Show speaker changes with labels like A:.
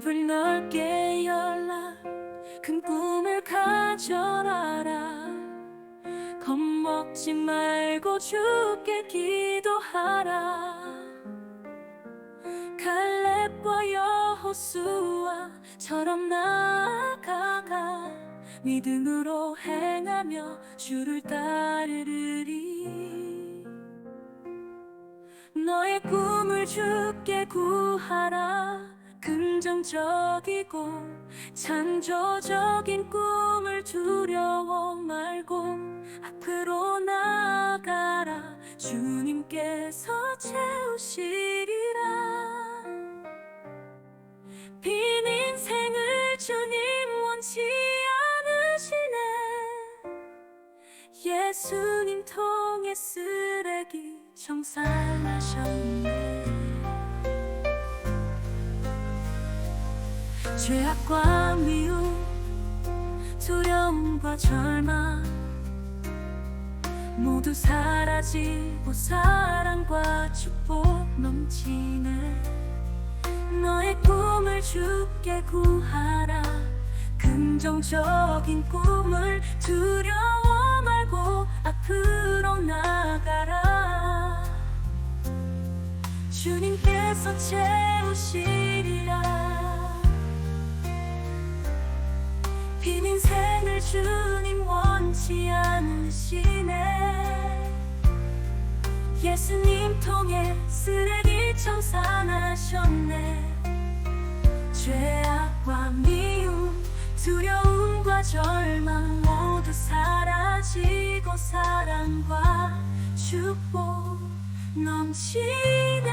A: 입을 넓게 열라. 큰 꿈을 가져라라. 겁먹지 말고 주께 기도하라. 갈렙과 여호수아처럼 나아가가 믿음으로 행하며 주를 따르리리. 너의 꿈을 주께 구하라 긍정적이고 창조적인 꿈을 두려워 말고 앞으로 나아가라. 주님께서 채우시리라. 빈 인생을 주님 원치 않으시네. 예수님 통해 쓰레기 청산하셨네 죄악과 미움 두려움과 절망 모두 사라지고 사랑과 축복 넘치네. 너의 꿈을 주께 구하라. 긍정적인 꿈을 두려워 말고 앞으로 나가라. 주님께서 채우시리라 인생을 주님 원치 않으시네. 예수님 통해 쓰레기 청산하셨네. 죄악과 미움 두려움과 절망 모두 사라지고 사랑과 축복 넘치네